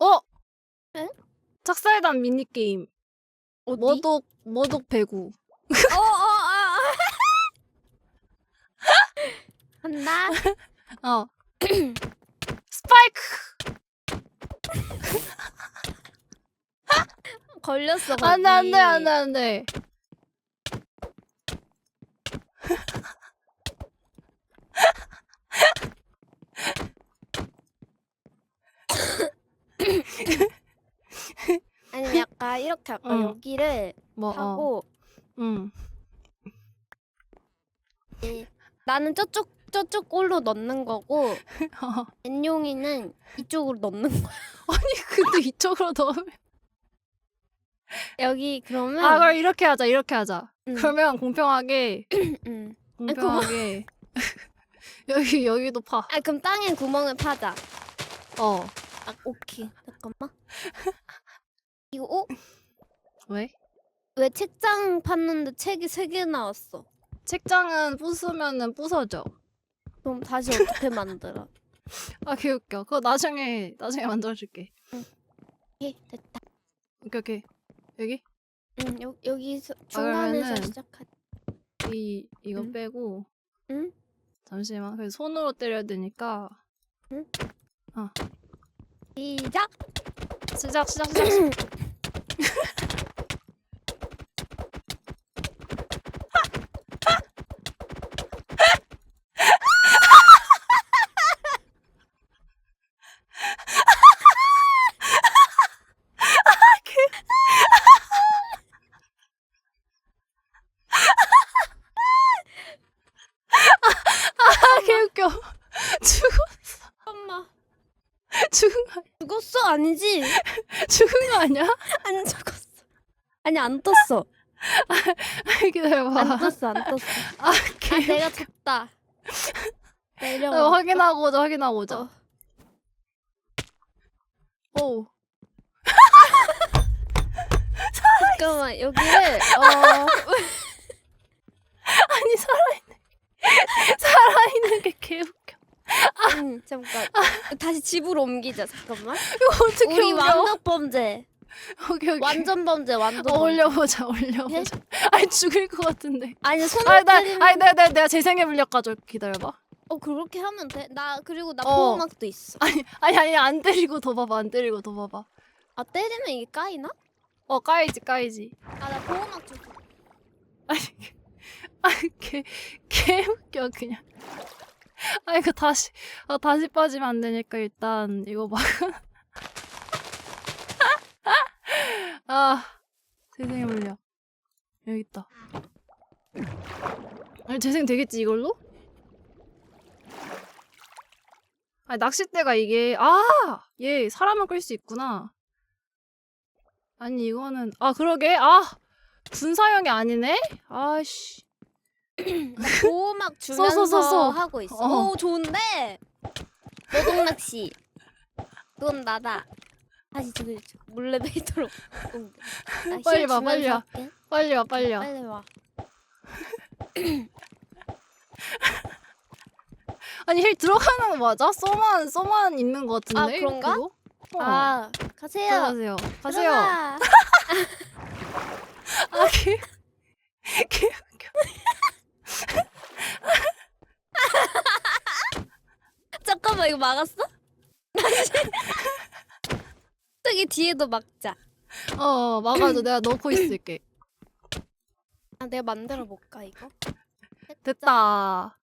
어? 응? 짝살단 미니게임. 어디? 머독, 머독 배구. 어, 어, 어. 한다. 어. 스파이크! 걸렸어. 안 돼, 안 돼, 거기. 안 돼, 안 돼. 아니면 약간 이렇게 할까? 응. 여기를 뭐, 어. 하고 응. 나는 저쪽 저쪽 골로 넣는 거고 엔용이는 이쪽으로 넣는 거야. 아니, 근데 이쪽으로 넣으면. 여기 그러면 아, 그럼 이렇게 하자, 이렇게 하자. 응. 그러면 공평하게, 응. 공평하게. 여기, 여기도 파. 아 그럼 땅에 구멍을 파자. 어. 아 오케이 잠깐만. 이거 어? 왜? 왜 책장 팠는데 책이 세 개 나왔어? 책장은 부수면은 부서져. 그럼 다시 어떻게 만들어? 아, 개웃겨. 그거 나중에, 나중에 만들어줄게. 오케이 됐다. 오케이, 오케이. 여기? 응 여, 여기서 중간에서 그러면은- 시작하자. 이, 이거 응. 빼고. 응? 잠시만. 그래서 손으로 때려야 되니까. 시작. 시작, 시작, 시작. 아, 개웃겨. 죽어. 죽은 거, 죽었어 아니지? 죽은 거 아니야? 안 죽었어. 아니 안 떴어. 아, 기다려봐. 안 떴어 안 떴어. 아, 아 개. 내가 졌다. 내려. 어, 확인하고 오자, 확인하고 오자. 어. 오. 잠깐만 여기를 어 아니, 살아있네. 살아있는 게 개웃겨. 응, 잠깐 다시 집으로 옮기자 잠깐만. 이거 어떻게 우리 올려? 완벽 범죄. 오케이, 오케이. 완전 범죄 완전. 어, 범죄. 올려보자, 올려보자. 아니, 죽을 것 같은데. 아니 손을 아니, 나, 때리는. 아니, 내가, 내가, 재생해 물려가지고 기다려봐. 어 그렇게 하면 돼. 나 그리고 나 어. 보호막도 있어. 아니, 아니, 아니, 안 때리고 더 봐봐, 안 때리고 더 봐봐. 아 때리면 이게 까이나? 어, 까이지, 까이지. 아 나 보호막 좀. 줘. 아니, 아니, 개, 개 웃겨, 그냥. 아, 이거 다시, 아, 다시 빠지면 안 되니까 일단 이거 막. 아, 재생해 물려. 여기 있다. 아니, 재생 되겠지, 이걸로? 아니, 낚싯대가 이게, 아! 얘, 사람을 끌수 있구나. 아니, 이거는, 아, 그러게, 아! 분사형이 아니네? 아씨. 나 보호 막 주면서 써, 써, 써, 써. 하고 있어. 어. 오 좋은데. 노동 낚시. 그건 나다. 다시 저기 몰래 베이터로. 나힐 빨리 와, 주면서 빨리 와. 할게. 빨리 와, 빨리 와. 빨리 와. 아니, 힐 들어가는 거 맞아? 써만, 써만 있는 거 같은데? 아, 그런가? 그거? 어. 아 가세요. 들어가세요. 가세요. 들어가. 아, 개, 개 웃겨. 잠깐만 이거 막았어? 다시. 저기 뒤에도 막자. 어, 막아줘. 내가 넣고 있을게. 아 내가 만들어 볼까 이거? 됐다.